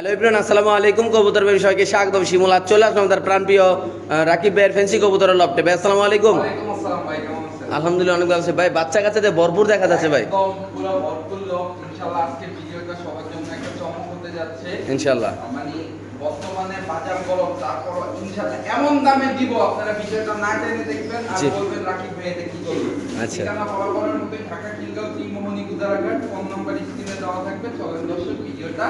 Hello Ibran আসসালামু আলাইকুম। কবুতর ভাই সবাইকে স্বাগতম। শিমুল আজ চলে আসলাম তার প্রাণপ্রিয় রাকিব ভাইয়ের ফেন্সি কবুতরের লপটে ভাই আসসালামু আলাইকুম? আলহামদুলিল্লাহ অনেক ভালো আছে। ভাই বাচ্চা কাচ্চাতে ভরপুর দেখা যাচ্ছে ভাই। ইনশাল্লাহ বর্তমানে বাজার গরম, তারপর ইনশাআল্লাহ এমন দামে দিব আপনারা ভিডিওটা না টেনে দেখবেন আর বলবেন রাকিব ভাই এটা কি করল? আচ্ছা। ঠিকানা বরাবরের মতোই ঢাকা খিলগাঁও ত্রিমোহনী গুদারাঘাট ফোন নাম্বার স্ক্রিনে দেওয়া থাকবে। চলেন দর্শক ভিডিওটা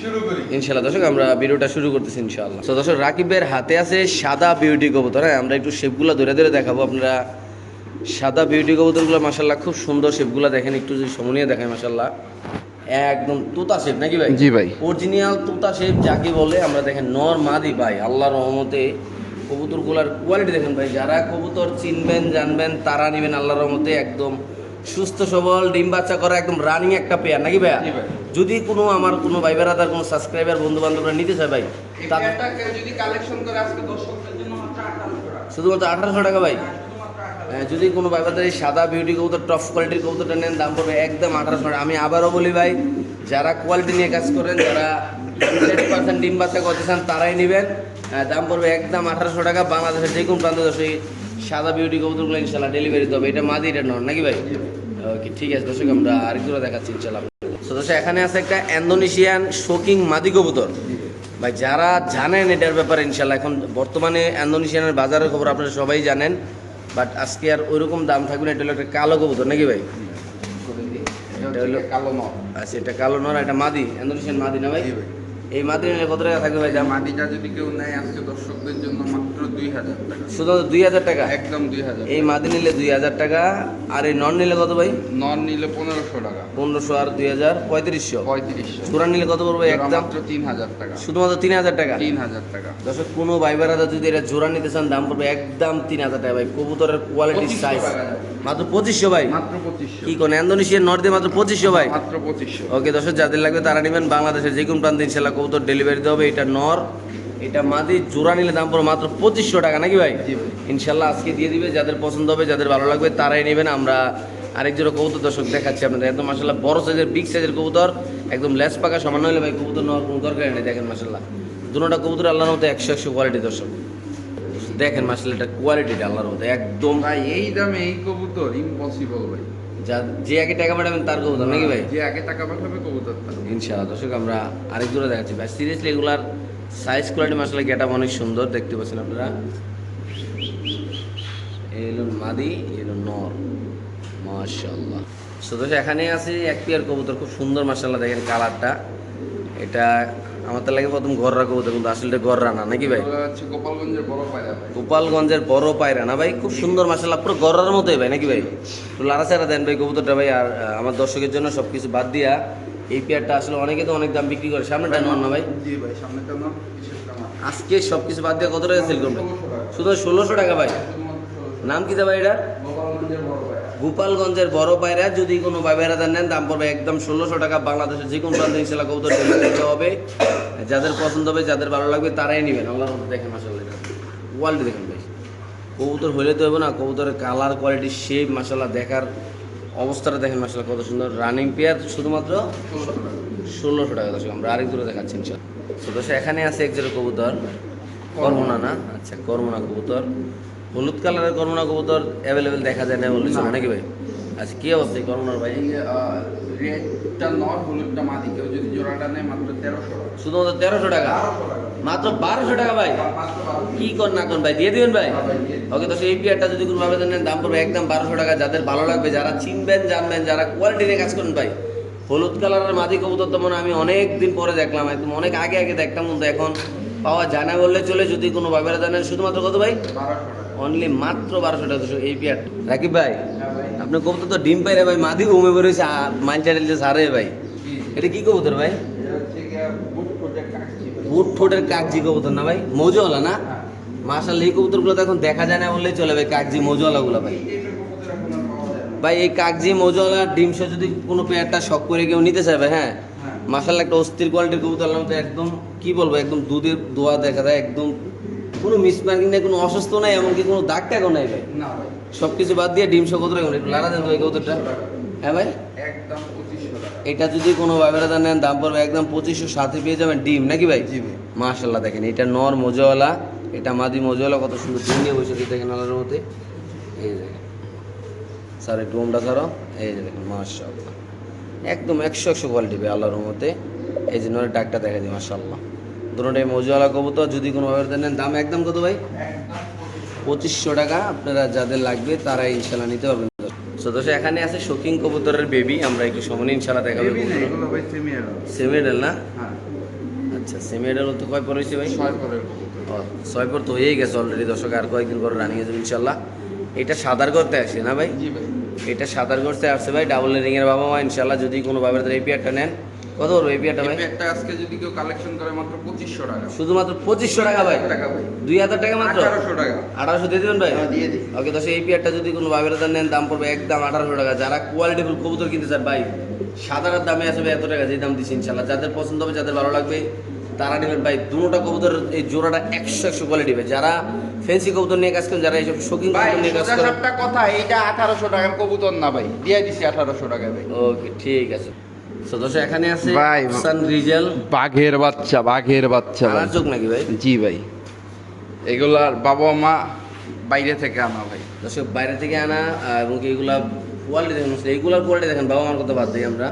শুরু করি। ইনশাল্লাহ দর্শক আমরা ভিডিওটা শুরু করতেছি ইনশাল্লাহ তো দর্শক রাকিবের হাতে আছে সাদা বিউটি কবুতর হ্যাঁ? আমরা একটু শেপগুলো ধরে ধরে দেখাবো। আপনারা সাদা বিউটি কবুতরগুলো মাসাল্লাহ খুব সুন্দর শেপগুলো দেখেন একটু যদি সমনীয় দেখায় মাসাল্লাহ একদম তুতা শেপ নাকি ভাই জি ভাই। অরিজিনাল তুতা শেপ যাকে বলে আমরা দেখেন নর মাদি ভাই আল্লাহর রহমতে কবুতরগুলার কোয়ালিটি দেখেন ভাই যারা কবুতর চিনবেন জানবেন তারা নেবেন আল্লাহর রহমতে একদম সুস্থ সবল ডিম বাচ্চা করা একদম রানিং একটা পেয়ার নাকি ভাইয়া ভাই। যদি কোনো আমার কোনো ভাই বেড়াদার কোনো সাবস্ক্রাইবার বন্ধু বান্ধবরা নিতে চায় ভাই এই তা- পেয়ারটা কেউ যদি কালেকশন করে আজকে দর্শকদের জন্য মাত্র 1800 টাকা শুধুমাত্র আঠারোশো টাকা ভাই শুধুমাত্র 1800 যদি কোনো এই সাদা বিউটি কবুতর টপ কোয়ালিটির কবুতরটা নেন, দাম পড়বে একদম আঠারোশো টাকা। আমি আবারও বলি ভাই, যারা কোয়ালিটি নিয়ে কাজ করেন, যারা হান্ড্রেড পার্সেন্ট ডিম বাচ্চা করতে চান, তারাই নেবেন। দাম পড়বে একদম আঠারোশো টাকা। বাংলাদেশের যে কোনো প্রান্তে এই সাদা বিউটি কবুতরগুলো ইনশাল্লাহ ডেলিভারি দেবে এটা মাদি, এটা নন নাকি ভাই? ওকে ঠিক আছে, দর্শক, আমরা আরেকটু দেখাচ্ছি ইনশাল্লাহ তো দর্শক, এখানে আছে একটা ইন্দোনেশিয়ান শোকিং মাদি কবুতর। ভাই, যারা জানেন এটার ব্যাপারে ইনশাল্লাহ এখন বর্তমানে ইন্দোনেশিয়ানের বাজারের খবর আপনারা সবাই জানেন। বাট আজকে আর ওইরকম দাম থাকবে না এটা হলো একটা কালো কবুতর নাকি ভাই? এটা হলো- কালো নর। আচ্ছা এটা কালো নর এটা মাদি ইন্দোনেশিয়ান মাদি না ভাই। এই মাদি নিলে কত টাকা থাকবে ভাই মাদিটা যদি কেউ নেয় আজকে দর্শকদের জন্য হাজার টাকা। শুধু দুই হাজার টাকা? একদম দুই হাজার এই মাদি নিলে দুই হাজার টাকা আর এই নন নিলে কত ভাই? নন নিলে পনেরোশো টাকা। পনেরোশো আর দুই হাজার পঁয়ত্রিশশো। পঁয়ত্রিশশো। চূড়ান নিলে কত পড়বে একদম? মাত্র তিন হাজার টাকা। শুধুমাত্র তিন হাজার টাকা? তিন হাজার টাকা। দর্শক কোনো ভাই যদি এটা জোড়া নিতে চান দাম পড়বে একদম তিন হাজার টাকা ভাই। কবুতরের কোয়ালিটি 2500 সাইজ মাত্র পঁচিশশো ভাই? মাত্র পঁচিশশো। কি কোন ইন্দোনেশিয়ার নর্থে মাত্র পঁচিশশো ভাই? মাত্র পঁচিশশো। ওকে দর্শক যাদের লাগবে তারা নেবেন বাংলাদেশের যে কোনো প্রান্তে ইনশাল্লাহ কবুতর ডেলিভারি দিতে হবে। এটা নর এটা মাদি জোড়া নিলে দাম পড়বে মাত্র পঁচিশশো টাকা নাকি ভাই? ইনশাল্লাহ আজকে দিয়ে দিবে যাদের পছন্দ হবে যাদের ভালো লাগবে তারাই নেবেন। আমরা আরেক জোড়া কবুতর দর্শক দেখাচ্ছি আপনাদের। একদম মাসাল্লাহ বড় সাইজের বিগ সাইজের কবুতর একদম লেস পাকা সমান হলে ভাই কবুতর নেওয়ার কোনো দরকার নেই দেখেন মাসাল্লাহ দুটোটা কবুতর আল্লাহর মতো একশো একশো কোয়ালিটি দর্শক। দেখেন মাসাল্লাহ এটা কোয়ালিটিটা আল্লাহর মতো একদম। ভাই এই দামে এই কবুতর ইম্পসিবল ভাই। যা যে আগে টাকা পাঠাবেন তার কবুতর নাকি ভাই? যে আগে টাকা পাঠাবে কবুতর তার। ইনশাআল্লাহ দর্শক আমরা আরেক দূরে দেখাচ্ছি। ভাই সিরিয়াসলি এগুলার সাইজ কোয়ালিটি মাসালা গেটা অনেক সুন্দর দেখতে পাচ্ছেন আপনারা। মাদি এই হলো নর। মাশাল্লাহ দর্শক এখানে আছে এক পেয়ার কবুতর খুব সুন্দর মাসাল্লাহ দেখেন কালারটা। এটা আমার তো লাগে প্রথম ঘররা কবুতর কিন্তু আসলে ঘররা না নাকি ভাই? গোপালগঞ্জের বড় পায়রা গোপালগঞ্জের বড় পায়রা না ভাই? খুব সুন্দর মাসাল্লাহ পুরো গড়ার মতোই ভাই নাকি ভাই? তো লাড়াচাড়া দেন ভাই কবুতরটা ভাই আর আমার দর্শকের জন্য সব কিছু বাদ দিয়া। এই পেয়ারটা আসলে অনেকে তো অনেক দাম বিক্রি করে। সামনেটা নন না ভাই। জি ভাই সামনেটা না আজকে সব কিছু বাদ দিয়ে কত টাকা সেল করবেন? শুধু ষোলোশো টাকা ভাই। নাম কি ভাই এটা? গোপালগঞ্জের বড় পায়রা যদি কোনো বাইবেরাদার নেন দাম পড়বে একদম ষোলোশো টাকা বাংলাদেশের যে কোনো প্রান্তে ইনশাল্লাহ কবুতর দিতে হবে। যাদের পছন্দ হবে যাদের ভালো লাগবে তারাই নেবেন। আল্লাহর মধ্যে দেখেন মাসাল্লাহ এটা কোয়ালিটি দেখেন ভাই। কবুতর হইলে তো হবে না কবুতরের কালার কোয়ালিটি শেপ মাসাল্লাহ দেখার অবস্থাটা দেখেন মাসাল্লাহ কত সুন্দর। রানিং পেয়ার শুধুমাত্র ষোলোশো টাকা দর্শক, আমরা আরেক দূরে দেখাচ্ছি দর্শক এখানে আছে এক জোড়া কবুতর, কর্মনা না? আচ্ছা কর্মনা কবুতর। হলুদ কালারের কর্মনা কবুতর অ্যাভেলেবেল দেখা যায় না, বললে নাকি ভাই? আচ্ছা কি অবস্থা এই কর্মনার ভাই? রেডটা নর হলুদটা মাদি কেউ যদি জোড়াটা নেয় মাত্র তেরোশো শুধুমাত্র তেরোশো টাকা? মাত্র বারোশো টাকা ভাই? কি কর না কোন ভাই দিয়ে দিবেন ভাই? হ্যাঁ। ওকে তো সেই পেয়ারটা যদি কোনো ভাবে নেন দাম পড়বে একদম বারোশো টাকা। যাদের ভালো লাগবে যারা চিনবেন জানবেন যারা কোয়ালিটি নিয়ে কাজ করেন ভাই। হলুদ কালারের মাদি কবুতর তো মনে হয় আমি অনেক দিন পরে দেখলাম একদম অনেক আগে আগে দেখতাম কিন্তু এখন পাওয়া যায় না বললে চলে যদি কোনো ভাবে জানেন শুধুমাত্র কত ভাই? অনলি মাত্র বারোশো টাকা দুশো এই পেয়ার রাকিব ভাই আপনার কবুতর তো ডিম পাইরে ভাই মাদি ঘুমে বেরোয়েছে মাইল যে সারে ভাই এটা কি কবুতর ভাই বুট ঠোঁটের কাকজি কবুতর না ভাই মৌজওয়ালা না। মার্শাল এই কবুতরগুলো তো এখন দেখা যায় না বললেই চলে ভাই কাকজি মৌজওয়ালাগুলো ভাই। ভাই এই কাকজি মৌজওয়ালা ডিম সহ যদি কোনো পেয়ারটা শখ করে কেউ নিতে চাইবে হ্যাঁ হ্যাঁ। মার্শাল একটা অস্থির কোয়ালিটির কবুতর তো একদম কি বলব একদম দুধের দোয়া দেখা যায় একদম কোনো মিসমার্কিং নেই কোনো অসুস্থ নাই এমনকি কোনো দাগ টাগও নাই ভাই। সব কিছু বাদ দিয়ে ডিম কত টাকা একটু লাড়া দেন তো এই কবুতরটা। হ্যাঁ ভাই? একদম এটা যদি কোনো ব্যবহার নেন দাম পড়বে একদম পঁচিশশো সাথে পেয়ে যাবেন ডিম নাকি ভাই? মাশাল্লাহ দেখেন এটা নর মজওয়ালা এটা মাদি মজওয়ালা কত সুন্দর ডিম নিয়ে বসে দেখেন আলার মধ্যে এই দেখেন। স্যার একটু ওমটা ছাড়ো। এই যে দেখেন মাশাল্লাহ একদম একশো একশো কোয়ালিটি ভাই আল্লাহর মধ্যে এই যে নরের ডাকটা দেখা দিই মাশাল্লাহ দুটোটাই মজওয়ালা কবুতর যদি কোনো ব্যবহার নেন দাম একদম কত ভাই? পঁচিশশো টাকা আপনারা যাদের লাগবে তারা ইনশাল্লাহ নিতে পারবেন। তো দোষে এখানে আছে শৌখিন কবুতরের বেবি আমরা একটু সময় ইনশাল্লাহ দেখাবো সেমিডেল না? হ্যাঁ। আচ্ছা সেমিডেল তো কয় পর হয়েছে ভাই? ছয় পর তো হয়েই গেছে অলরেডি দর্শক আর কয়েকদিন পর রানিং যাবে ইনশাল্লাহ এটা সাদার করতে আসছে না ভাই? এটা সাদার করতে আসছে ভাই ডাবল রিং এর বাবা মা ইনশাল্লাহ যদি কোনো ভাবে এই পেয়ারটা নেন। কত করব এই পেয়ারটা ভাই? একটা আজকে যদি কেউ কালেকশন করে মাত্র পঁচিশশো টাকা। শুধুমাত্র পঁচিশশো টাকা ভাই? টাকা ভাই। দুই হাজার টাকা মাত্র? আঠারোশো টাকা। আঠারোশো দিয়ে দেবেন ভাই? হ্যাঁ, দিয়ে দিই। ওকে দশ এই পেয়ারটা যদি কোনো ভাবের নেন দাম পড়বে একদম আঠারোশো টাকা। যারা কোয়ালিটিফুল কবুতর কিনতে চান ভাই সাদার দামে আসবে এত টাকা যে দাম দিচ্ছি ইনশাল্লাহ যাদের পছন্দ হবে যাদের ভালো লাগবে তারা নেবেন ভাই। দুটোটা কবুতর এই জোড়াটা একশো একশো কোয়ালিটি ভাই। যারা ফেন্সি কবুতর নিয়ে কাজ করেন যারা এইসব শৌখিন কবুতর নিয়ে কাজ করেন কথা এইটা আঠারোশো টাকার কবুতর না ভাই। দিয়ে দিছি আঠারোশো টাকা ভাই। ওকে ঠিক আছে। এখানে আছে ভাই, সান রিজেল বাঘের বাচ্চা বাঘের বাচ্চা চোখ নাকি ভাই? জি ভাই। এগুলার বাবা মা বাইরে থেকে আনা ভাই। দর্শক বাইরে থেকে আনা এবং কি এগুলা কোয়ালিটি দেখেন এইগুলার কোয়ালিটি দেখেন বাবা মার কথা বাদ দিই আমরা।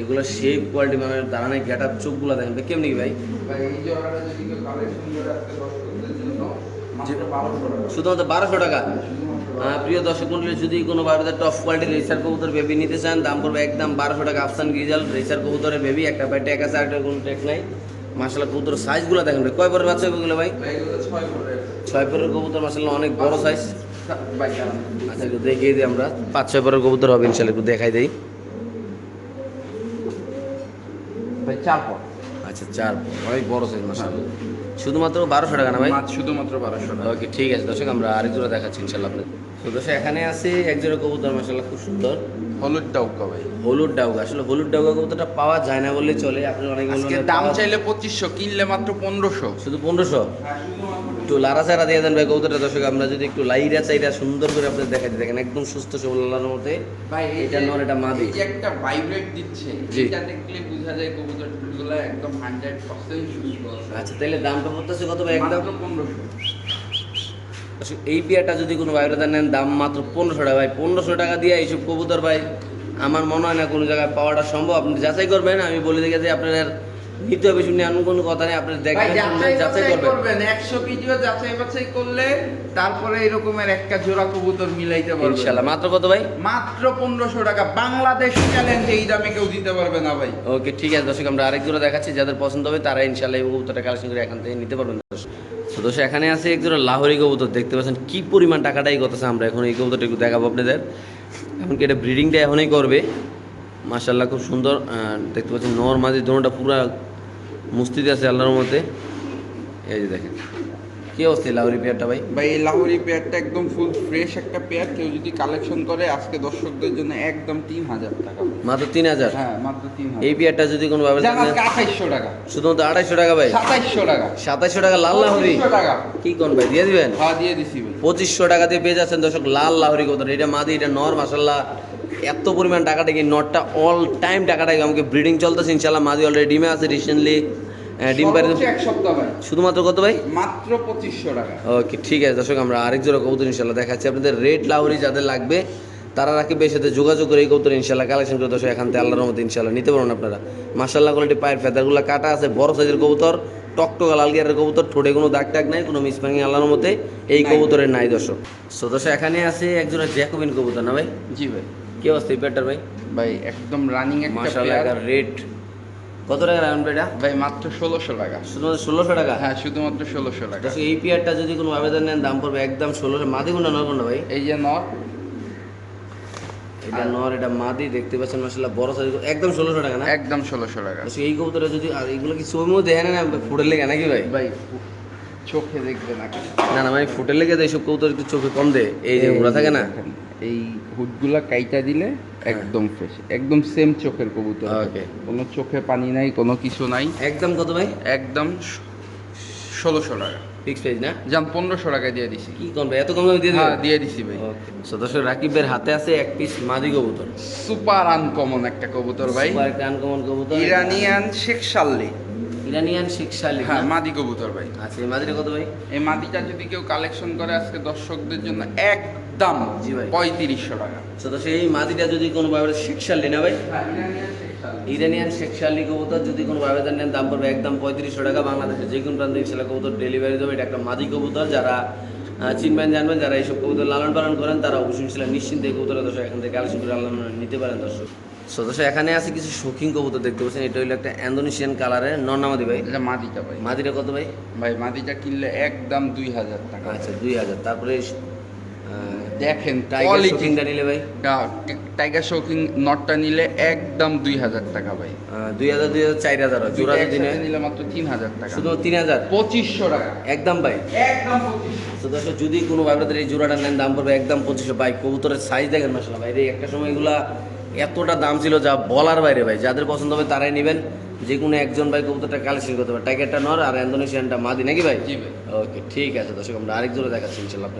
এগুলো শেপ কোয়ালিটি মানে দাঁড়ানো গেট আপ চোখগুলো দেখেন। কেমনি কি ভাই? শুধুমাত্র বারোশো টাকা? প্রিয় দর্শক মন্ডলী যদি কোনো ভাবে টপ কোয়ালিটির রেসার কবুতর বেবি নিতে চান দাম পড়বে একদম বারোশো টাকা। আফসান গিজাল রেসার কবুতরের বেবি একটা ভাই ট্যাক আছে একটা কোনো ট্যাক নাই। মাসাল্লাহ কবুতর সাইজগুলো দেখেন ভাই। কয় পরের বাচ্চা এগুলো ভাই? ছয় পরের। কবুতর মাসাল্লাহ অনেক বড় সাইজ আচ্ছা একটু দেখিয়ে দিই আমরা। পাঁচ ছয় পরের কবুতর হবে ইনশাল্লাহ একটু দেখাই দিই। ভাই চার পর। আচ্ছা চার পর। অনেক বড় সাইজ মাসাল্লাহ শুধুমাত্র বারোশো টাকা না ভাই? শুধুমাত্র বারোশো টাকা। ওকে ঠিক আছে দর্শক আমরা আরেক জোড়া দেখাচ্ছি ইনশাল্লাহ আপনার তো দর্শক এখানে আছে এক জোড়া কবুতর মাসাল্লাহ খুব সুন্দর। হলুদ ডাউকা ভাই। হলুদ ডাউকা আসলে হলুদ ডাউকা কবুতরটা পাওয়া যায় না বললে চলে। আপনি অনেক দাম চাইলে পঁচিশশো কিনলে মাত্র পনেরোশো। শুধু পনেরোশো? একটু লারা চারা দিয়ে দেন ভাই কবুতরটা দর্শক আমরা যদি একটু লাইরা চাইরা সুন্দর করে আপনাদের দিই দেখেন একদম সুস্থ সবল লালার ভাই এটা নর এটা মাদি। এই একটা ভাইব্রেট দিচ্ছে। এটা দেখলে বোঝা যায় কবুতরগুলো একদম হান্ড্রেড পার্সেন্ট সুস্থ আছে। আচ্ছা তাহলে দামটা পড়তেছে কত ভাই একদম? মাত্র পনেরোশো। দর্শক, এই পেয়ারটা যদি কোনো ভাইরাদার নেন দাম মাত্র পনেরোশো টাকা ভাই পনেরোশো টাকা দিয়ে এইসব কবুতর ভাই আমার মনে হয় না কোনো জায়গায় পাওয়াটা সম্ভব। আপনি যাচাই করবেন আমি বলে দেখে যে আপনার নিতে হবে শুনে এমন কোনো কথা নেই আপনি ভাই দেখবেন যাচাই করবেন। করবেন একশো কেজিও যাচাই বাছাই করলে তারপরে এরকমের একটা জোড়া কবুতর মিলাইতে পারবেন। ইনশাল্লাহ মাত্র কত ভাই? মাত্র পনেরোশো টাকা বাংলাদেশ চ্যালেঞ্জ এই দামে কেউ দিতে পারবে না ভাই। ওকে ঠিক আছে দর্শক আমরা আরেক জোড়া দেখাচ্ছি যাদের পছন্দ হবে তারা ইনশাল্লাহ এই কবুতরটা কালেকশন করে এখান থেকে নিতে পারবেন। দর্শক তো এখানে আছে এক জোড়া লাহোরি কবুতর দেখতে পাচ্ছেন কি পরিমাণ টাকাটাই করতেছে আমরা এখন এই কবুতরটা একটু দেখাবো আপনাদের। এমনকি এটা ব্রিডিংটা এখনই করবে। মাশাল্লাহ খুব সুন্দর দেখতে পাচ্ছেন নর মাঝে দোনোটা পুরা মুস্তিতে আছে আল্লাহর মধ্যে এই যে দেখেন। কি অবস্থা পেয়ারটা ভাই? ভাই এই পেয়ারটা একদম ফুল ফ্রেশ একটা পেয়ার। কেউ যদি কালেকশন করে আজকে দর্শকদের জন্য একদম তিন হাজার টাকা। মাত্র তিন হাজার হ্যাঁ মাত্র তিন হাজার এই পেয়ারটা যদি কোনো ভাবে আঠাইশশো টাকা। শুধুমাত্র আড়াইশো টাকা ভাই? সাতাইশশো টাকা। সাতাইশশো টাকা লাল লাহোরি? কি কোন ভাই দিয়ে দিবেন? হ্যাঁ দিয়ে দিছি পঁচিশশো টাকা দিয়ে পেয়ে যাচ্ছেন দর্শক লাল লাহরি কবুতর। এটা মাদি এটা নর মাসাল্লাহ এত পরিমাণ টাকাটা কি নটটা অল টাইম টাকাটা কি আমাকে ব্রিডিং চলতেছে ইনশাল্লাহ মাদি অলরেডি ডিমে আছে রিসেন্টলি ডিম পারে এক সপ্তাহ ভাই। শুধুমাত্র কত ভাই? মাত্র পঁচিশশো টাকা। ওকে ঠিক আছে দর্শক আমরা আরেক জোড়া কবুতর ইনশাল্লাহ দেখাচ্ছি। আপনাদের রেড লাহরি যাদের লাগবে তারা রাকিবের সাথে যোগাযোগ করে এই কবুতর ইনশাল্লাহ কালেকশন করে দর্শক এখান থেকে আল্লাহর মতো ইনশাল্লাহ নিতে পারবেন আপনারা। মাসাল্লাহ কোয়ালিটি পায়ের ফেদারগুলো কাটা আছে বড় সাইজের কবুতর টকটকা লাল গিয়ারের কবুতর ঠোঁটে কোনো দাগ টাগ নাই কোনো মিসমাঙ্গি আল্লাহর মতে এই কবুতরের নাই দর্শক। সো দর্শক এখানে আছে একজনের জ্যাকোবিন কবুতর না ভাই? জি ভাই। কি অবস্থা পেয়ারটার ভাই? ভাই একদম রানিং একটা পেয়ার রেট কত টাকা রাখবেন এটা ভাই মাত্র ষোলোশো টাকা। শুধুমাত্র ষোলোশো টাকা? হ্যাঁ শুধুমাত্র ষোলোশো টাকা। এই পেয়ারটা যদি কোনো আবেদন নেন দাম পড়বে একদম ষোলোশো। মাদি কোনটা নয় কোনটা ভাই? এই যে নট এটা নর এটা মাদি দেখতে পাচ্ছেন মাসাল্লাহ বড় সাইজ একদম ষোলোশো টাকা না? একদম ষোলোশো টাকা। এই কবুতরে যদি আর এগুলো কি মধ্যে দেখেন না ফুটের লেগে নাকি ভাই? ভাই চোখে দেখবে না না না মানে ফুটের লেগে তো এইসব কবুতর একটু চোখে কম দেয়। এই যে ওরা থাকে না? এই হুডগুলা কাইটা দিলে একদম ফ্রেশ একদম সেম চোখের কবুতর। ওকে। কোনো চোখে পানি নাই কোনো কিছু নাই। একদম কত ভাই? একদম ষোলোশো টাকা। ফিক্স প্রাইস না? যান পনেরোশো টাকায় দিয়ে দিছি। কি কোন ভাই? এত কম দামে দিয়ে হ্যাঁ দিয়ে দিছি ভাই। সদস্য রাকিবের হাতে আছে এক পিস মাদি কবুতর। সুপার আনকমন একটা কবুতর ভাই। সুপার একটা আনকমন কবুতর। ইরানিয়ান শেখ শাল্লি ইরানিয়ান শেখ শালি হ্যাঁ মাদি কবুতর ভাই। আচ্ছা এই মাদিটা কত ভাই? এই মাদিটা যদি কেউ কালেকশন করে আজকে দর্শকদের জন্য একদম জি ভাই। পঁয়ত্রিশশো টাকা। সদস্য এই মাদিটা যদি কোনো ভাবে শেখ শালি না ভাই? ইরানিয়ান শেখ শালি কবুতর যদি কোনো ভাবে নেন দাম পড়বে একদম পঁয়ত্রিশশো টাকা। বাংলাদেশে যে কোনো প্রান্তে ইনশাল্লাহ কবুতর ডেলিভারি দেবে। এটা একটা মাদি কবুতর। যারা চিনবেন জানবেন যারা এইসব কবুতর লালন পালন করেন তারা অবশ্যই ইনশাল্লাহ নিশ্চিন্তে কবুতরের দর্শক এখান থেকে কালেকশন করে লালন নিতে পারেন দর্শক। সদস্য এখানে আছে কিছু শৌখিন কবুতর দেখতে পাচ্ছেন। এটা হলো একটা ইন্দোনেশিয়ান কালারের নর্নামাদি ভাই। এটা মাদিটা ভাই। মাদিটা কত ভাই? ভাই মাদিটা কিনলে একদম দুই হাজার টাকা। আচ্ছা দুই হাজার। তারপরে দেখেন টাইগার শৌখিনটা নিলে ভাই? টাইগার শৌখিন নটটা নিলে একদম দুই হাজার টাকা ভাই। দুই হাজার দুই হাজার চার হাজার জোড়া যদি নিলে মাত্র তিন হাজার টাকা। শুধু তিন হাজার? পঁচিশশো টাকা। একদম ভাই। একদম তো দর্শক যদি কোনো ভাইব্রাদের এই জোড়াটা নেন দাম পড়বে একদম পঁচিশশো। ভাই কবুতরের সাইজ দেখেন মাসাল্লাহ ভাই। একটা সময় এগুলা এতটা দাম ছিল যা বলার বাইরে ভাই যাদের পছন্দ হবে তারাই নেবেন। যে কোনো একজন ভাই কবুতরটা কালেকশন করতে পারে। টাইগারটা নর আর ইন্দোনেশিয়ানটা মাদি নাকি ভাই? ওকে ঠিক আছে দর্শক আমরা আরেক জোড়া দেখাচ্ছি ইনশাল্লাহ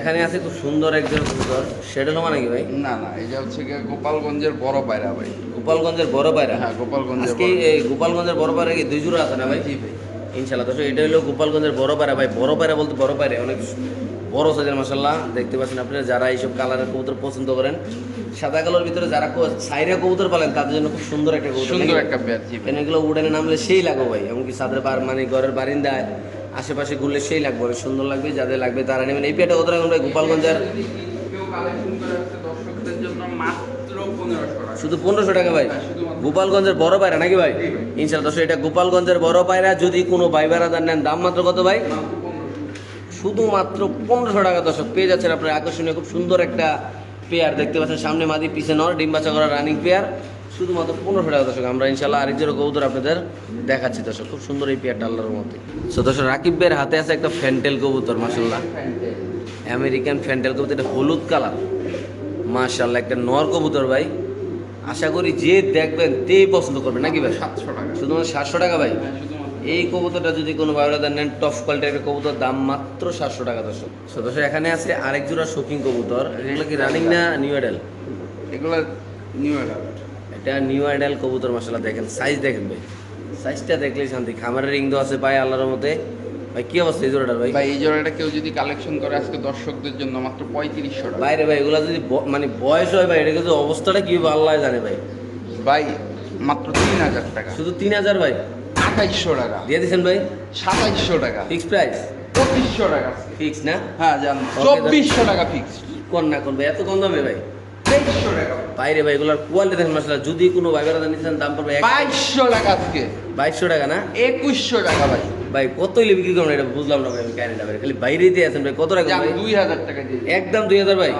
এখানে আছে খুব সুন্দর এক জোড়া কবুতর। সেটা নাকি ভাই? না না এটা হচ্ছে গোপালগঞ্জের বড় পায়রা ভাই। গোপালগঞ্জের বড় পায়রা? হ্যাঁ গোপালগঞ্জের আজকে এই গোপালগঞ্জের বড় পায়রা কি দুই জোড়া আছে না ভাই? জি ভাই। ইনশাল্লাহ দর্শক এটা হলো গোপালগঞ্জের বড় পায়রা। ভাই বড় পায়রা বলতে বড় পায়রা অনেক বড় সাইজের মশাল্লাহ দেখতে পাচ্ছেন আপনারা যারা এইসব কালারের কবুতর পছন্দ করেন সাদা কালোর ভিতরে যারা সাইরা কবুতর পালেন তাদের জন্য খুব সুন্দর একটা কবুতর। সুন্দর একটা কেন এগুলো উড়ানে নামলে সেই লাগবে ভাই এমনকি সাদের বার মানে ঘরের বারিন্দায় আশেপাশে ঘুরলে সেই লাগবে অনেক সুন্দর লাগবে যাদের লাগবে তারা নেবেন। এই পেয়ারটা কত রাখুন ভাই গোপালগঞ্জের? শুধু পনেরোশো টাকা ভাই। গোপালগঞ্জের বড় পায়রা নাকি ভাই। ইনশাল্লাহ দর্শক এটা গোপালগঞ্জের বড় পায়রা যদি কোনো ভাই বেড়াদার নেন দাম মাত্র কত ভাই? শুধুমাত্র পনেরোশো টাকা দর্শক পেয়ে যাচ্ছেন আপনার আকর্ষণীয় খুব সুন্দর একটা পেয়ার দেখতে পাচ্ছেন সামনে মাদি পিছে নর ডিম বাচ্চা করা রানিং পেয়ার শুধুমাত্র পনেরোশো টাকা দর্শক আমরা ইনশাল্লাহ আরেক জোড়া কবুতর আপনাদের দেখাচ্ছি দর্শক খুব সুন্দর এই পেয়ারটা আল্লাহর মধ্যে সো দর্শক রাকিব ভাইয়ের হাতে আছে একটা ফ্যান্টেল কবুতর মাসাল্লাহ আমেরিকান ফ্যান্টেল কবুতর এটা হলুদ কালার মাশাল্লাহ একটা নর কবুতর ভাই। আশা করি যে দেখবেন তেই পছন্দ করবেন নাকি ভাই? সাতশো টাকা। শুধুমাত্র সাতশো টাকা ভাই? হ্যাঁ, এই কবুতরটা যদি কোনো বায়োডাদার নেন টপ কোয়ালিটির একটা কবুতর দাম মাত্র সাতশো টাকা দর্শক। So, দর্শক এখানে আছে আরেক জোড়া শৌখিন কবুতর। এগুলো কি রানিং না নিউ আইডাল এগুলো নিউ অ্যাডাল্ট এটা নিউ আইডাল কবুতর মশলা দেখেন সাইজ দেখেন ভাই। সাইজটা দেখলেই শান্তি। খামারের রিং দেওয়া আছে পায় আল্লাহর মতে ভাই কি অবস্থা এই জোড়াটার ভাই? ভাই এই জোড়াটা কেউ যদি কালেকশন করে আজকে দর্শকদের জন্য মাত্র পঁয়ত্রিশশো টাকা। বাইরে ভাই এগুলো যদি মানে বয়স হয় ভাই এটা কিন্তু অবস্থাটা কি হবে আল্লাহ জানে ভাই। ভাই মাত্র তিন হাজার টাকা। শুধু তিন হাজার ভাই? আঠাইশশো টাকা। দিয়ে দিচ্ছেন ভাই? সাতাইশশো টাকা। ফিক্স প্রাইস পঁচিশশো টাকা। ফিক্স না? হ্যাঁ জান। চব্বিশশো টাকা ফিক্স কোন না কোন ভাই এত কম দামে ভাই? তেইশশো টাকা। বাইরে ভাই এগুলার কোয়ালিটি দেখেন মশলা যদি কোনো ভাই বেড়াতে নিচ্ছেন দাম পড়বে বাইশশো টাকা আজকে। বাইশশো টাকা না? একুশশো টাকা ভাই। ভাই কত হইলে বিক্রি করবেন এটা বুঝলাম না ভাই আমি কাহিনিটা ভাই খালি বাইরেই দিয়ে আছেন ভাই কত টাকা দুই হাজার টাকা একদম দুই হাজার ভাই।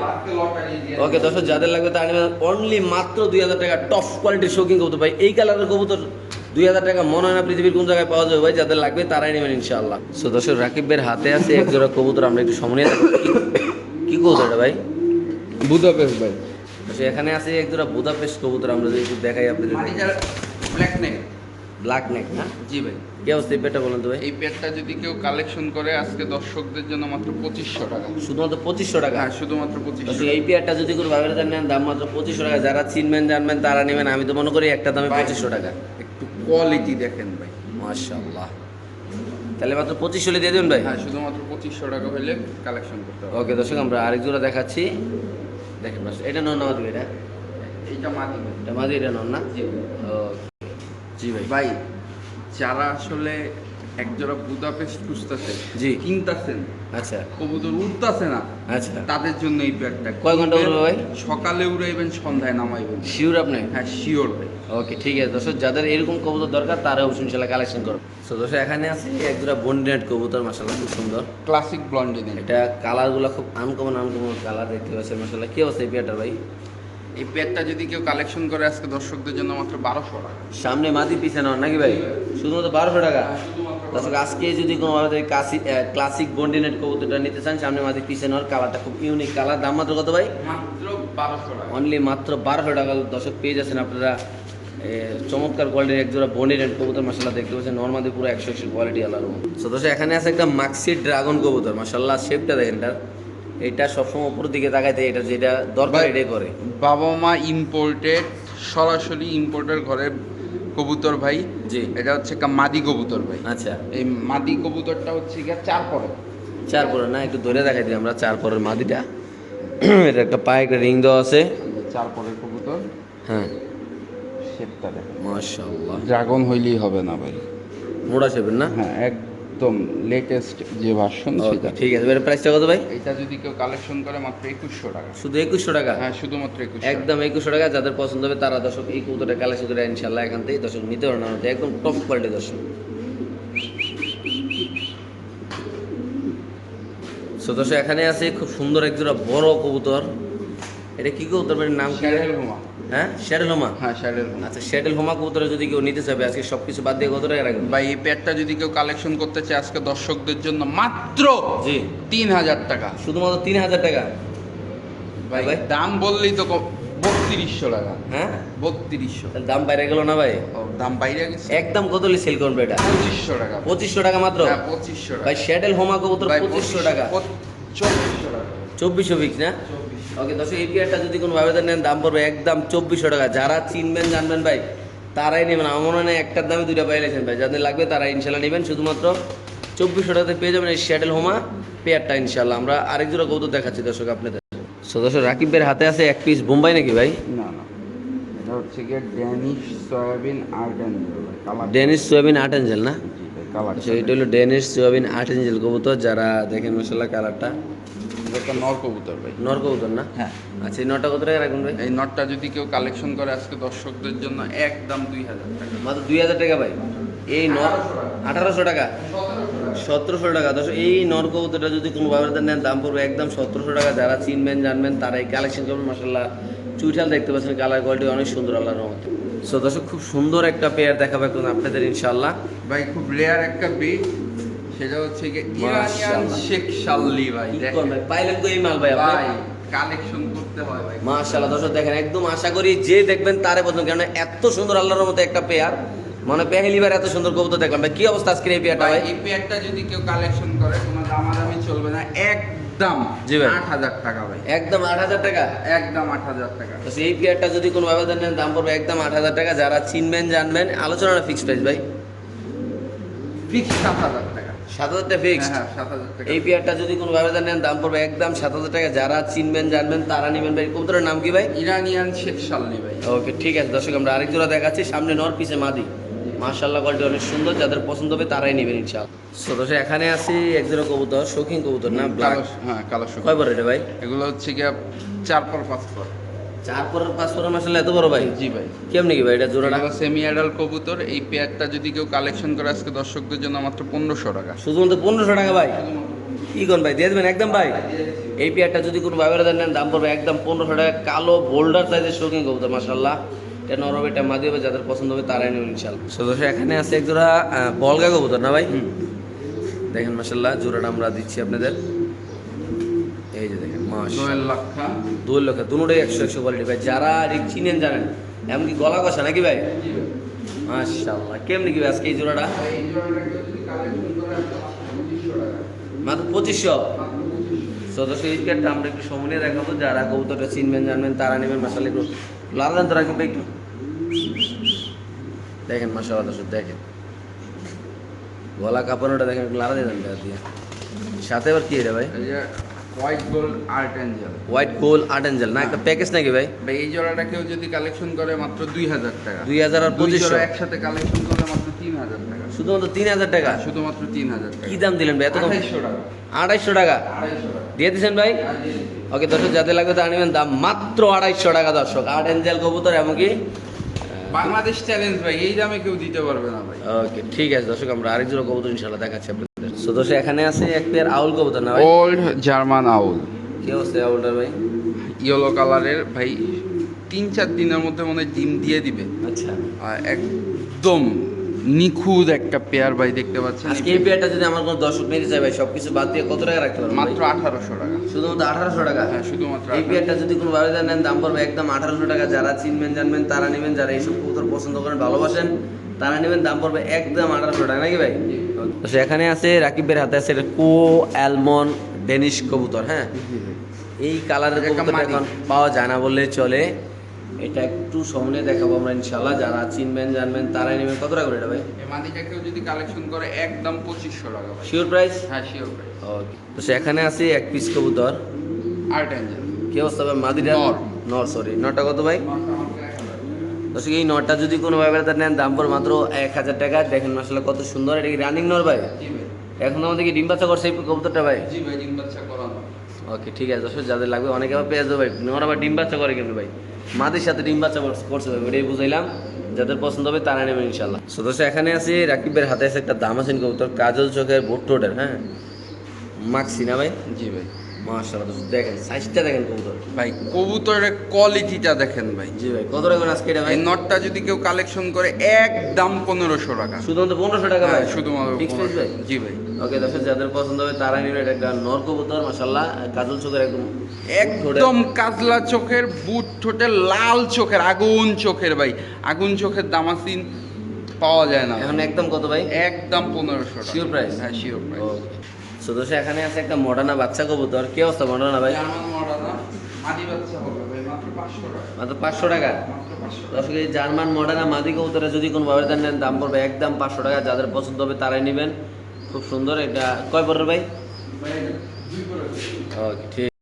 ওকে দর্শক যাদের লাগবে তা নেবেন অনলি মাত্র দুই হাজার টাকা টপ কোয়ালিটির শৌখিন কবুতর ভাই এই কালারের কবুতর দুই হাজার টাকা মনে হয় না পৃথিবীর কোন জায়গায় পাওয়া যাবে ভাই যাদের লাগবে তারাই নেবেন ইনশাআল্লাহ। সো দর্শক রাকিবের হাতে আছে এক জোড়া কবুতর আমরা একটু সময় কি কবুতর এটা ভাই? বুদাপেস্ট ভাই। দর্শক এখানে আছে এক জোড়া বুদাপেস্ট কবুতর আমরা যদি দেখাই আপনাদের। ব্ল্যাক নেক ব্ল্যাক নেক না? জি ভাই। কি অবস্থা এই পেটটা বলেন তো ভাই। এই পেয়ারটা যদি কেউ কালেকশন করে আজকে দর্শকদের জন্য মাত্র পঁচিশশো টাকা। শুধুমাত্র পঁচিশশো টাকা? হ্যাঁ শুধুমাত্র পঁচিশশো এই পেয়ারটা যদি কোনো ভাবে নেন দাম মাত্র পঁচিশশো টাকা। যারা চিনবেন জানবেন তারা নেবেন। আমি তো মনে করি একটা দামে পঁচিশশো টাকা। কোয়ালিটি দেখেন ভাই। মাশাল্লাহ তাহলে মাত্র পঁচিশশো হলে দিয়ে দেবেন ভাই? হ্যাঁ শুধুমাত্র পঁচিশশো টাকা হলে কালেকশন করতে হবে। ওকে দর্শক আমরা আরেক জোড়া দেখাচ্ছি। দেখেন এটা নন না এটা? এইটা মাদি এটা মাদি এটা নন না? জি ভাই। ভাই যারা আসলে একজোড়া বুদাপেস্ট খুঁজতেছে জি। কিনতেছেন। আচ্ছা। কবুতর উঠতেছে না। আচ্ছা। তাদের জন্য এই পেয়ারটা কয় ঘণ্টা উড়বে ভাই? সকালে উড়াইবেন সন্ধ্যায় নামাইবেন। শিওর আপনি? হ্যাঁ শিওর ভাই। ওকে ঠিক আছে। দর্শক যাদের এরকম কবুতর দরকার তারা অবশ্যই ইনশাল্লাহ কালেকশন করো তো দর্শক এখানে আছে এক জোড়া বন্ডিনেট কবুতর মাসাল্লাহ খুব সুন্দর। ক্লাসিক ব্লন্ডিনে এটা কালারগুলো খুব আনকমন আনকমন কালার দেখতে পাচ্ছেন মাসাল্লাহ কি অবস্থা এই পেয়ারটার ভাই? এই পেয়ারটা যদি কেউ কালেকশন করে আজকে দর্শকদের জন্য মাত্র বারোশো টাকা। সামনে মাদি পিছনে নন নাকি ভাই? শুধুমাত্র বারোশো টাকা? দর্শক আজকে যদি কোনো আমাদের ক্লাসিক ক্লাসিক বন্ডিনেট কবুতরটা নিতে চান সামনে মাদি পিছনে নর কালারটা খুব ইউনিক কালার দাম মাত্র কত ভাই? মাত্র বারোশো টাকা। অনলি মাত্র বারোশো টাকা। দর্শক পেয়ে যাচ্ছেন আপনারা চমৎকার কোয়ালিটির একজোড়া বনির এন্ড কবুতর মাসাল্লাহ দেখতে পাচ্ছেন নর্মাদি পুরো একশো একশো কোয়ালিটি আলাদা। সো দোষ এখানে আছে একটা মাক্সি ড্রাগন কবুতর মাসাল্লাহ শেপটা দেখেন এটার এটা সবসময় উপরের দিকে তাকাইতে এটা যেটা দরকার এটাই করে। বাবা মা ইম্পোর্টেড সরাসরি ইম্পোর্টের ঘরের কবুতর ভাই। জি। এটা হচ্ছে মাদি কবুতর ভাই। আচ্ছা। এই মাদি কবুতরটা হচ্ছে গিয়ে চার পরে। চার পরে না একটু ধরে দেখাই দিই আমরা চার পরের মাদিটা। এটা একটা পায়ে একটা রিং দেওয়া আছে। চার পরের কবুতর। হ্যাঁ। শেপটা দেখেন। মাশাআল্লাহ। ড্রাগন হইলেই হবে না ভাই। মোড়া শেপের না? হ্যাঁ একদম লেটেস্ট যে ভার্সন সেটা। ঠিক আছে এর প্রাইসটা কত ভাই? এটা যদি কেউ কালেকশন করে মাত্র একুশশো টাকা। শুধু একুশশো টাকা? হ্যাঁ শুধুমাত্র একুশ একদম একুশশো টাকা যাদের পছন্দ হবে তারা দর্শক এই কবুতরটা কালেকশন করে ইনশাল্লাহ এখান থেকে দর্শক নিতে পারেন আমাদের একদম টপ কোয়ালিটি দর্শক। সো দর্শক এখানে আছে খুব সুন্দর এক জোড়া বড় কবুতর। এটা কি কবুতর নাম কি? হ্যাঁ? শ্যাডেল হোমা? হ্যাঁ শ্যাডেল হোমা। আচ্ছা শ্যাডেল হোমা কবুতরে যদি কেউ নিতে চাবে আজকে সব কিছু বাদ দিয়ে কত টাকা রাখবেন? ভাই এই প্যাডটা যদি কেউ কালেকশন করতে চায় আজকে দর্শকদের জন্য মাত্র জি। তিন হাজার টাকা। শুধুমাত্র তিন হাজার টাকা? ভাই ভাই। দাম বললেই তো বত্রিশশো টাকা। হ্যাঁ? বত্রিশশো। দাম বাইরে গেল না ভাই? দাম বাইরে গেছে? একদম কত সেল করবে এটা? পঁচিশশো টাকা। পঁচিশশো টাকা মাত্র? হ্যাঁ পঁচিশশো টাকা। ভাই শ্যাডেল হোমা কবুতর পঁচিশশো টাকা। চব্বিশশো টাকা। চব্বিশশো পিক্স না? ওকে দশ এই পেয়ারটা যদি কোনো ভাবে নেন দাম পড়বে একদম চব্বিশশো টাকা। যারা চিনবেন জানবেন ভাই তারাই নেবেন। আমার মনে হয় একটার দামে দুইটা পাইলেছেন ভাই। যাদের লাগবে তারা ইনশাল্লাহ নেবেন। শুধুমাত্র চব্বিশশো টাকাতে পেয়ে যাবেন এই শ্যাডেল হোমা পেয়ারটা ইনশাল্লাহ। আমরা আরেক জোড়া কৌতুক দেখাচ্ছি দর্শক আপনাদের। সদস্য রাকিবের হাতে আছে এক পিস বোম্বাই নাকি ভাই? না না। এটা হচ্ছে গিয়ে Danish soybean art and colour Danish সোয়াবিন আট এঞ্জেল না? এটা হলো ডেনিশ সোয়াবিন আট এঞ্জেল কবুতর। যারা দেখেন মশলা কালারটা এটা নর কবুতর ভাই। নর কবুতর না? হ্যাঁ। আচ্ছা এই নটা কত টাকা রাখবেন ভাই? এই নটটা যদি কেউ কালেকশন করে আজকে দর্শকদের জন্য একদম দুই হাজার টাকা। মাত্র দুই হাজার টাকা ভাই? এই নর আঠারোশো টাকা। সতেরোশো টাকা। দশ এই যদি কোনো নেন দাম পড়বে একদম সতেরোশো টাকা। যারা চিনবেন জানবেন তারাই কালেকশন করবেন। মাসাল্লাহ চুইঠাল দেখতে পাচ্ছেন কালার কোয়ালিটি অনেক সুন্দর আল্লাহর রহমতে। সো দর্শক খুব সুন্দর একটা পেয়ার দেখাবে এখন আপনাদের ইনশাল্লাহ ভাই খুব রেয়ার একটা বিট সেটা হচ্ছে গিয়ে ইরানিয়ান শেখ শাল্লি ভাই কি দেখেন। পাইলেন তো এই মাল ভাই ভাই কালেকশন করতে হয় ভাই। মাশাল্লাহ দর্শক দেখেন একদম আশা করি যে দেখবেন তারে পছন্দ কেন এত সুন্দর আল্লাহর মতো একটা পেয়ার। মানে পেহেলিবার এত সুন্দর কবুতর দেখলাম ভাই কি অবস্থা আজকের এই পেয়ারটা ভাই এই পেয়ারটা যদি কেউ কালেকশন করে কোনো দামাদামি চলবে না। একদম জি ভাই। আট হাজার টাকা ভাই। একদম আট হাজার টাকা? একদম আট হাজার টাকা। তো সেই পেয়ারটা যদি কোনো ভাবে নেন দাম পড়বে একদম আট হাজার টাকা। যারা চিনবেন জানবেন আলোচনা ফিক্সড প্রাইস ভাই। ফিক্স সাত হাজার। টাকা সাত হাজার টাকা ফিক্সড হ্যাঁ টাকা এই পেয়ারটা যদি কোনো ভাবে নেন দাম পড়বে একদম সাত হাজার টাকা। যারা চিনবেন জানবেন তারা নেবেন ভাই। কবুতরের নাম কি ভাই? ইরানিয়ান শেখ শাল্লি ভাই। ওকে ঠিক আছে। দর্শক আমরা আরেক জোড়া দেখাচ্ছি। সামনে নর পিছে মাদি। মাশাল্লাহ কোয়ালিটি অনেক সুন্দর। যাদের পছন্দ হবে তারাই নেবেন ইনশাআল্লাহ। সো দর্শক এখানে আছি এক জোড়া কবুতর শৌখিন কবুতর না? ব্ল্যাক হ্যাঁ কালো কয় বড় এটা ভাই? এগুলো হচ্ছে গিয়ে চার পর পাঁচ পর। চার পাঁচ এত বড় ভাই? জি ভাই। কেমনি কি ভাই এটা জোড়াটা? সেমি অ্যাডাল্ট কবুতর। এই পেয়ারটা যদি কেউ কালেকশন করে আজকে দর্শকদের জন্য মাত্র পনেরোশো টাকা। শুধুমাত্র পনেরোশো টাকা ভাই? কি কোন ভাই? দিয়ে দেবেন একদম ভাই? এই পেয়ারটা যদি কোনো নেন দাম পড়বে একদম পনেরোশো টাকা। কালো বোল্ডার সাইজের শৌখিন কবুতর মাসাল্লাহ। এটা নরম এটা মাদি হবে যাদের পছন্দ হবে তারাই নেবেন ইনশাল্লাহ সদস্য এখানে আছে এক জোড়া বলগা কবুতর না ভাই? দেখেন মাসাল্লাহ জোড়াটা আমরা দিচ্ছি আপনাদের। দোয়েল লাক্ষা। দুই লক্ষ দুটোই একশো একশো কোয়ালিটি ভাই যারা চিনেন জানেন এমনকি গলা কষা নাকি ভাই? মাশাল্লাহ কেমনি কি ভাই আজকে এই জোড়াটা? মাত্র পঁচিশশো। সদস্য এই আমরা একটু সময় নিয়ে দেখাবো। যারা কবুতরটা চিনবেন জানবেন তারা নেবেন। মাসাল একটু লাগান তো রাখবেন একটু। দেখেন মাসাল দর্শক দেখেন। গলা কাঁপানোটা দেখেন একটু লাড়া দেবেন দিয়ে। সাথে আবার কি এটা ভাই? White gold art angel white gold art angel না একটা প্যাকেজ নাকি ভাই? ভাই এই জোড়াটা কেউ যদি কালেকশন করে মাত্র দুই হাজার টাকা। দুই হাজার আর পঁচিশশো। একসাথে কালেকশন করলে মাত্র তিন হাজার টাকা। শুধুমাত্র তিন হাজার টাকা? শুধুমাত্র তিন হাজার টাকা। কি দাম দিলেন ভাই এত কম? টাকা। আড়াইশো টাকা? আড়াইশো টাকা। দিয়ে দিচ্ছেন ভাই? দিন। ওকে দর্শক যাতে লাগবে তা নেবেন দাম মাত্র আড়াইশো টাকা দর্শক। আট এঞ্জেল কবুতর এমনকি বাংলাদেশ চ্যালেঞ্জ ভাই এই দামে কেউ দিতে পারবে না ভাই। ওকে ঠিক আছে দর্শক আমরা আরেক জোড়া কবুতর ইনশাল্লাহ দেখাচ্ছি সো দর্শক এখানে আছে এক পেয়ার আউল কবুতর না ভাই? Old German owl. কি অবস্থা আউলটার ভাই? ইয়েলো কালারের ভাই তিন চার দিনের মধ্যে মনে হয় ডিম দিয়ে দিবে। আচ্ছা। একদম নিখুঁত একটা পেয়ার ভাই দেখতে পাচ্ছেন। আজকে এই পেয়ারটা যদি আমার কোনো দর্শক নিতে চাই ভাই সবকিছু বাদ দিয়ে কত টাকা রাখতে পারবেন মাত্র আঠারোশো টাকা। শুধুমাত্র আঠারোশো টাকা? হ্যাঁ শুধুমাত্র এই 1800 পেয়ারটা যদি কোনো ভাবে নেন দাম পড়বে একদম আঠারোশো টাকা। যারা চিনবেন জানবেন তারা নেবেন। যারা এইসব কবুতর পছন্দ করেন ভালোবাসেন তারা নেবেন দাম পড়বে একদম আঠারোশো টাকা। নাকি ভাই? তো সেখানে আছে রাকিবের হাতে আছে কো অ্যালমন ডেনিশ কবুতর হ্যাঁ? এই কালারের কবুতর এখন পাওয়া যায় না বললে চলে। এটা একটু সামনে দেখাবো আমরা ইনশাল্লাহ যারা চিনবেন জানবেন তারাই নেবেন। কত টাকা করে এটা ভাই? এই মাদিটা কেউ যদি কালেকশন করে একদম পঁচিশশো টাকা ভাই। শিওর প্রাইস হ্যাঁ শিওর প্রাইস ওকে তো সেখানে আছে এক পিস কবুতর। আর্ট অ্যাঞ্জেল কি অবস্থা ভাই? মাদিটা? নর। নর সরি নটা কত ভাই? দর্শক এই নটটা যদি কোনো ভাবে তার নেন দাম পড়ে মাত্র এক হাজার টাকা। দেখেন আসলে কত সুন্দর। এটা কি রানিং নর ভাই? জি ভাই। এখন আমাদের কি ডিম বাচ্চা করছে এই কবুতরটা ভাই? জি ভাই ডিম বাচ্চা করানো। ওকে ঠিক আছে। দর্শক যাদের লাগবে অনেকে আবার পেয়ে যাবে ভাই নর আবার ডিম বাচ্চা করে কিন্তু ভাই। মাদের সাথে ডিম বাচ্চা করছে- ভাই ওটাই বুঝাইলাম। যাদের পছন্দ হবে তারা নেবেন ইনশাল্লাহ সো দর্শক এখানে আছে রাকিবের হাতে আছে একটা দাম আছেন কবুতর কাজল চোখের বোট টোটের হ্যাঁ? মাক্সি না ভাই? জি ভাই। মাশাআল্লাহ দেখেন সাইজটা দেখেন কবুতর। ভাই কবুতরের কোয়ালিটিটা দেখেন ভাই। জি ভাই কত রাখবেন আজকে এটা ভাই? এই নটটা যদি কেউ কালেকশন করে একদম পনেরোশো টাকা। শুধুমাত্র পনেরোশো টাকা ভাই? হ্যাঁ, শুধুমাত্র ফিক্স প্রাইস ভাই? জি ভাই। ওকে দর্শক যাদের পছন্দ হবে তারা নিন এটা একটা নর কবুতর মাশাল্লাহ কাজল চোখের একদম একদম কাজলা চোখের বুট ঠোঁটে লাল চোখের আগুন চোখের ভাই। আগুন চোখের দামাসিন পাওয়া যায় না। এখন একদম কত ভাই? একদম পনেরোশো টাকা। Sure হ্যাঁ শিওর প্রাইস সো দর্শক এখানে আছে একটা মডার্না বাচ্চা কবুতর। কি অবস্থা মডার্না ভাই? মাত্র পাঁচশো টাকা। দর্শক এই জার্মান মডার্না মাদি কবুতরে যদি কোনো ভাবে দেন নেন দাম পড়বে একদম পাঁচশো টাকা। যাদের পছন্দ হবে তারাই নেবেন। খুব সুন্দর এটা। কয় পরের ভাই? ভাই ওকে ঠিক।